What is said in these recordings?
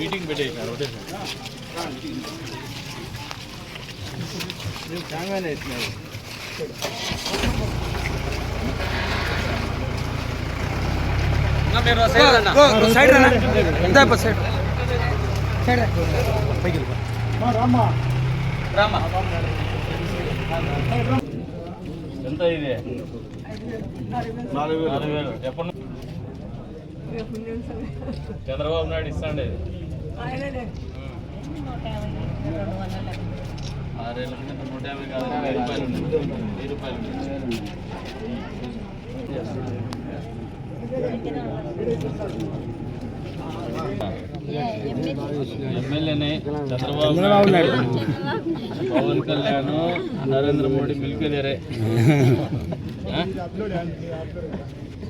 Meeting పెట్టేసినారు ఒకటే ఎంత ఇది? నాలుగు వేలు. ఎప్పటి? చంద్రబాబు నాయుడు ఇస్తాండి ఆరేళ్ళ కింద నూట యాభై కాదు వెయ్యి రూపాయలు. వెయ్యి రూపాయలు. ఎమ్మెల్యేనే చంద్రబాబు పవన్ కళ్యాణ్ నరేంద్ర మోడీ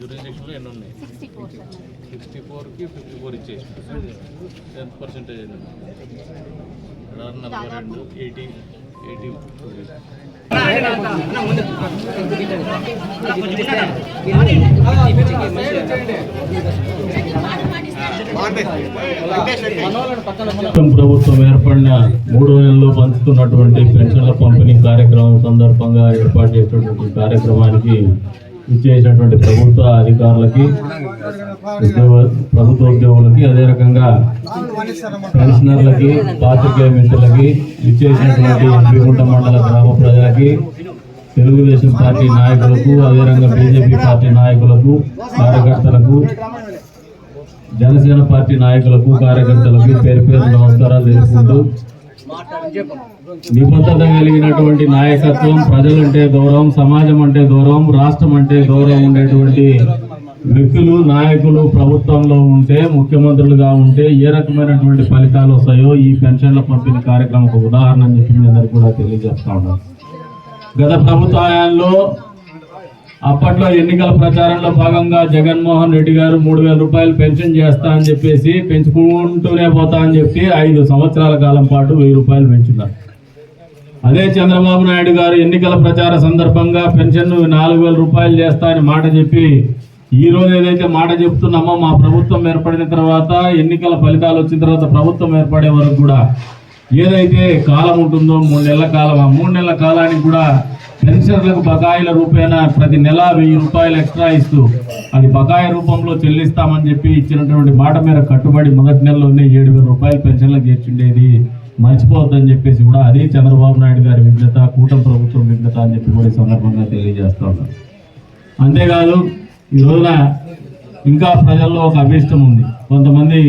జ్యూరిస్డిక్షన్లో ఎన్ని ఉన్నాయి? సిక్స్టీ ఫోర్కి ఫిఫ్టీ ఫోర్ ఇచ్చేసి టెన్ పర్సెంటేజ్ అయింది నలభై రెండు ఎయిటీ ఎయిటీ రాష్ట్రం ప్రభుత్వం ఏర్పడిన మూడు నెలల్లో పంచుతున్నటువంటి పెన్షన్ల పంపిణీ కార్యక్రమం సందర్భంగా ఏర్పాటు చేసినటువంటి కార్యక్రమానికి ఇచ్చేసినటువంటి ప్రభుత్వ అధికారులకి ఉద్యోగ ప్రభుత్వ ఉద్యోగులకి అదే రకంగా పెన్షనర్లకి పాత్రికేయ మిత్రులకి ఇచ్చేసినటువంటి ఎంపీగుంట మండల గ్రామ ప్రజలకి తెలుగుదేశం పార్టీ నాయకులకు అదే రకంగా బీజేపీ పార్టీ నాయకులకు కార్యకర్తలకు జనసేన పార్టీ నాయకులకు కార్యకర్తలకు పేరు పేరు నమస్కారాలు తెలుపుకుంటూ నిబద్ధత కలిగినటువంటి నాయకత్వం ప్రజలంటే గౌరవం సమాజం అంటే గౌరవం రాష్ట్రం అంటే గౌరవం ఉండేటువంటి వ్యక్తులు నాయకులు ప్రభుత్వంలో ఉంటే ముఖ్యమంత్రులుగా ఉంటే ఏ రకమైనటువంటి ఫలితాలు వస్తాయో ఈ పెన్షన్ల పంపిణీ కార్యక్రమం ఒక ఉదాహరణ అని చెప్పి మీ అందరికీ కూడా తెలియజేస్తా ఉన్నాను. గత ప్రభుత్వ హయాంలో అప్పట్లో ఎన్నికల ప్రచారంలో భాగంగా జగన్మోహన్ రెడ్డి గారు మూడు వేల రూపాయలు పెన్షన్ చేస్తా అని చెప్పేసి పెంచుకుంటూనే పోతా అని చెప్పి ఐదు సంవత్సరాల కాలం పాటు వెయ్యి రూపాయలు పెంచున్నారు. అదే చంద్రబాబు నాయుడు గారు ఎన్నికల ప్రచార సందర్భంగా పెన్షన్ నాలుగు వేల రూపాయలు చేస్తా అని మాట చెప్పి ఈ రోజు ఏదైతే మాట చెప్తున్నామో మా ప్రభుత్వం ఏర్పడిన తర్వాత ఎన్నికల ఫలితాలు వచ్చిన తర్వాత ప్రభుత్వం ఏర్పడే వరకు కూడా ఏదైతే కాలం ఉంటుందో మూడు నెలల కాలం ఆ మూడు నెలల కాలానికి కూడా పెన్షన్లకు బకాయిల రూపేణ ప్రతి నెల వెయ్యి రూపాయలు ఎక్స్ట్రా ఇస్తూ అది బకాయి రూపంలో చెల్లిస్తామని చెప్పి ఇచ్చినటువంటి మాట మేర కట్టుబడి మొదటి నెలలోనే ఏడు వేల రూపాయలు పెన్షన్లకు చేర్చుండేది. మర్చిపోవద్దని చెప్పేసి కూడా అది చంద్రబాబు నాయుడు గారి విజ్ఞత కూటమి ప్రభుత్వం విజ్ఞత అని చెప్పి కూడా ఈ సందర్భంగా తెలియజేస్తా ఉన్నారు అంతేకాదు ఈ రోజున ఇంకా ప్రజల్లో ఒక అభిష్టం ఉంది. కొంతమంది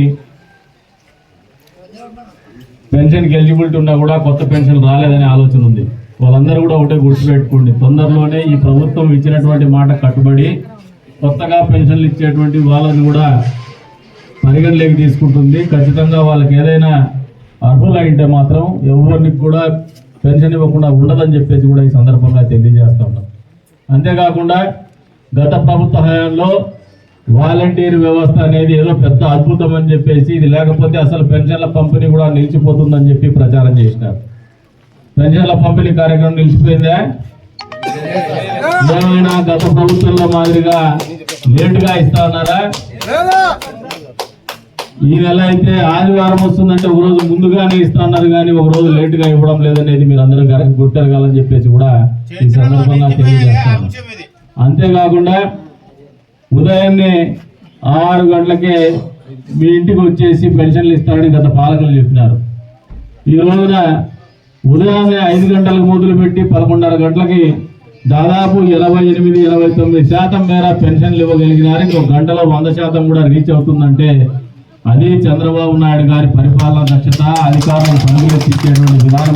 పెన్షన్కి ఎలిజిబిలిటీ ఉన్నా కూడా కొత్త పెన్షన్ రాలేదనే ఆలోచన ఉంది. వాళ్ళందరూ కూడా ఒకటే గుర్తుపెట్టుకోండి. తొందరలోనే ఈ ప్రభుత్వం ఇచ్చినటువంటి మాట కట్టుబడి కొత్తగా పెన్షన్లు ఇచ్చేటువంటి వాళ్ళని కూడా పరిగణలోకి తీసుకుంటుంది. ఖచ్చితంగా వాళ్ళకి ఏదైనా అర్హులైంటే మాత్రం ఎవరికి కూడా పెన్షన్ ఇవ్వకుండా ఉండదని చెప్పేసి కూడా ఈ సందర్భంగా తెలియజేస్తా ఉన్నాం. అంతేకాకుండా గత ప్రభుత్వ హయాంలో వాలంటీర్ వ్యవస్థ అనేది ఏదో పెద్ద అద్భుతం అని చెప్పేసి ఇది లేకపోతే అసలు పెన్షన్ల పంపిణీ కూడా నిలిచిపోతుందని చెప్పి ప్రచారం చేసినారు. పెన్షన్ల పంపిణీ కార్యక్రమం నిలిచిపోయిందా? ఏమైనా గత ప్రభుత్వంలో మాదిరిగా లేటుగా ఇస్తా ఉన్నారా? ఈ నెల అయితే ఆదివారం వస్తుందంటే ఒక రోజు ముందుగానే ఇస్తా ఉన్నారు కానీ ఒక రోజు లేటుగా ఇవ్వడం లేదనేది మీరు అందరూ గుర్తెరగాలని చెప్పేసి కూడా ఈ సందర్భంగా తెలియజేస్తాను అంతేకాకుండా ఉదయాన్నే ఆరు గంటలకే మీ ఇంటికి వచ్చేసి పెన్షన్లు ఇస్తారని గత పాలకులు చెప్పినారు. ఈ రోజున ఉదయాన్నే ఐదు గంటలకు మొదలుపెట్టి పదకొండున్నర గంటలకి దాదాపు ఎనభై ఎనిమిది ఎనభై తొమ్మిది శాతం మేర పెన్షన్లు ఇవ్వగలిగినారు. ఇంకో గంటలో వంద శాతం కూడా రీచ్ అవుతుందంటే అది చంద్రబాబు నాయుడు గారి పరిపాలన దక్షత అధికారులను పనులు ఇచ్చేటువంటి విధానం.